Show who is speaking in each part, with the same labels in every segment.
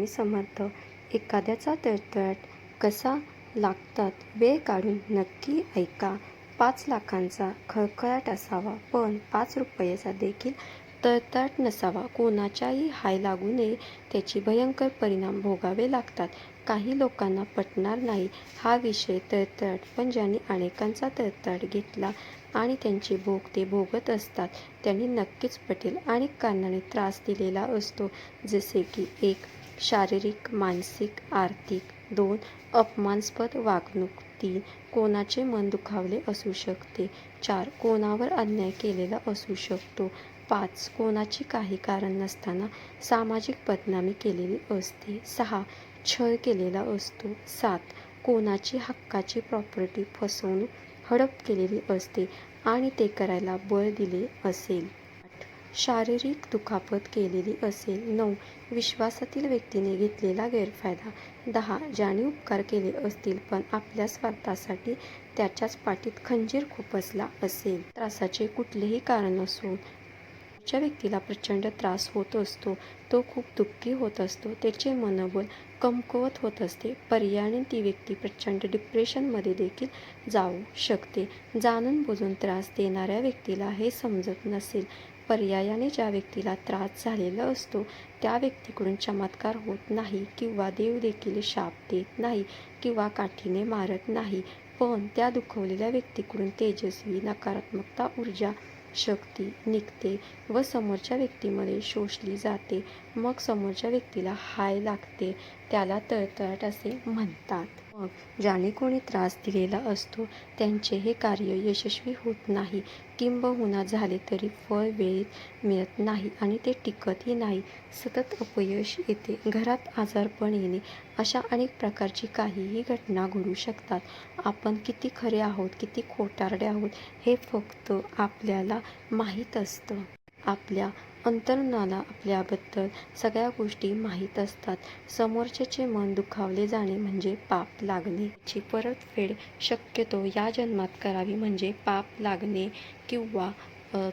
Speaker 1: स्वामी समर्थ. एखाद्याचा तळतळाट कसा लागतात वेळ काढून नक्की ऐका. पाच लाखांचा खळखळाट असावा पण पाच रुपयाचा देखील तळतळाट नसावा. कोणाच्याही हाय लागू नये त्याचे भयंकर परिणाम भोगावे लागतात. काही लोकांना पटणार नाही हा विषय तळतळाट पण ज्यांनी अनेकांचा तळतळाट घेतला आणि त्यांचे भोग ते भोगत असतात त्यांनी नक्कीच पटेल अनेक कारणाने त्रास दिलेला असतो. जसे की एक शारीरिक मानसिक आर्थिक दोन अपमानास्पद वागणूक. तीन कोणाचे मन दुखावले असू शकते. चार कोणावर अन्याय केलेला असू शकतो. पाच कोणाची काही कारण नसताना सामाजिक बदनामी केलेली असते. सहा छळ केलेला असतो. सात कोणाची हक्काची प्रॉपर्टी फसवणूक हडप केलेली असते आणि ते करायला बळ दिले असेल. शारीरिक दुखापत केलेली असेल नऊ विश्वासातील व्यक्तीने घेतलेला गैरफायदा दहा ज्याने उपकार केले असतील पण आपल्या स्वार्थासाठी त्याच्याच पाठीत खंजीर खुपसला असेल त्रासाचे कुठलेही कारण असून ज्या व्यक्तीला प्रचंड त्रास होत असतो तो खूप दुःखी होत असतो त्याचे मनोबल कमकुवत होत असते पर्यायाने ती व्यक्ती प्रचंड डिप्रेशनमध्ये देखील जाऊ शकते. जाणून बुजून त्रास देणाऱ्या व्यक्तीला हे समजत नसेल पर्यायाने ज्या व्यक्तीला त्रास झालेला असतो त्या व्यक्तीकडून चमत्कार होत नाही किंवा देव देखील शाप देत नाही किंवा काठीने मारत नाही. पण त्या दुखवलेल्या व्यक्तीकडून तेजस्वी नकारात्मकता ऊर्जा शक्ती निघते व समोरच्या व्यक्तीमध्ये शोषली जाते. मग समोरच्या व्यक्तीला हाय लागते. त्याला तळतळाट असे म्हणतात. मग ज्याने कोणी त्रास दिलेला असतो त्यांचे हे कार्य यशस्वी होत नाही. किंबहुना झाले तरी फळ वेळेत मिळत नाही आणि ते टिकतही नाही. सतत अपयश येते. घरात आजारपण येणे अशा अनेक प्रकारची काहीही घटना घडू शकतात. आपण किती खरे आहोत किती खोटारडे आहोत हे फक्त आपल्याला माहीत असतं. आपल्या अंतर्मनाला आपल्याबद्दल सगळ्या गोष्टी माहीत असतात. समोरच्याचे मन दुखावले जाणे म्हणजे पाप लागणे. ची परतफेड शक्यतो या जन्मात करावी म्हणजे पाप लागणे किंवा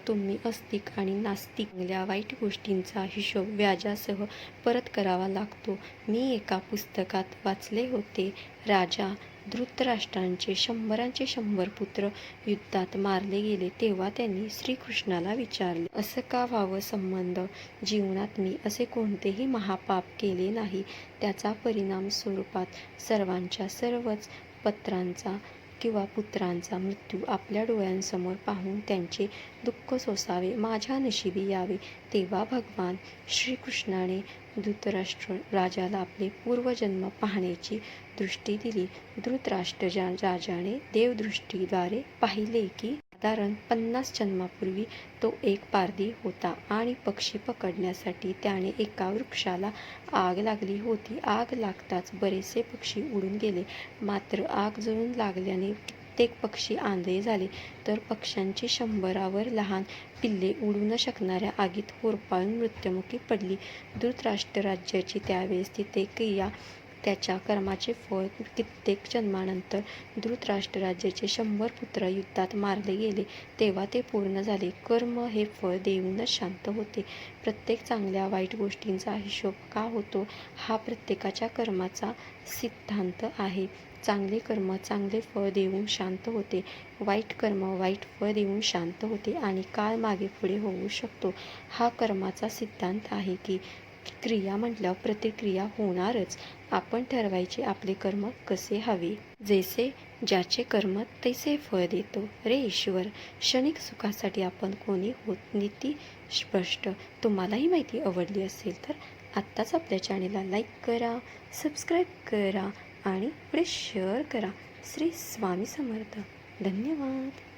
Speaker 1: तुम्ही अस्तिक आणि नास्तिक चांगल्या वाईट गोष्टींचा हिशोब व्याजासह परत करावा लागतो. मी एका पुस्तकात वाचले होते राजा धृतराष्ट्रांचे शंभरांचे शंभर पुत्र युद्धात मारले गेले तेव्हा त्यांनी श्रीकृष्णाला विचारले असं का व्हावं संबंध? जीवनात मी असे कोणतेही महापाप केले नाही. त्याचा परिणाम स्वरूपात सर्वांच्या सर्वच पत्रांचा किंवा पुत्रांचा मृत्यू आपल्या डोळ्यांसमोर पाहून त्यांचे दुःख सोसावे माझ्या नशिबी यावे. तेव्हा भगवान श्रीकृष्णाने धृतराष्ट्र राजाला आपले पूर्वजन्म पाहण्याची दृष्टी दिली. धृतराष्ट्र ज्या राजाने देवदृष्टीद्वारे पाहिले की साधारण पन्नास जन्मापूर्वी तो एक पारधी होता आणि पक्षी पकडण्यासाठी त्याने एका वृक्षाला आग लागली होती. आग लागताच बरेचसे पक्षी उडून गेले. मात्र आग जळून लागल्याने प्रत्येक पक्षी आंधळे झाले तर पक्ष्यांची शंभरावर लहान पिल्ले उडू न शकणाऱ्या आगीत होरपाळून मृत्युमुखी पडली. धृतराष्ट्र राज्याची त्यावेळेस तिथे क्रिया त्याच्या कर्माचे फळ कित्येक जन्मानंतर धृतराष्ट्र राज्याचे शंभर पुत्र युद्धात मारले गेले. तेव्हा ते पूर्ण झाले. कर्म हे फळ देऊनच शांत होते. प्रत्येक चांगल्या वाईट गोष्टींचा हिशोब का होतो? हा प्रत्येकाच्या कर्माचा सिद्धांत आहे. चांगले कर्म चांगले फळ देऊन शांत होते. वाईट कर्म वाईट फळ देऊन शांत होते आणि काळ मागे पुढे होऊ शकतो. हा कर्माचा सिद्धांत आहे की क्रिया म्हटल्यावर प्रतिक्रिया होणारच. आपण ठरवायचे आपले कर्म कसे हवे. जैसे ज्याचे कर्म तैसे फळ देतो. रे ईश्वर क्षणिक सुखासाठी आपण कोणी होत नीती स्पष्ट. तुम्हालाही माहिती आवडली असेल तर आत्ताच आपल्या चॅनेलला लाईक करा सबस्क्राईब करा. आणि पुढे शेअर करा. श्री स्वामी समर्थ. धन्यवाद.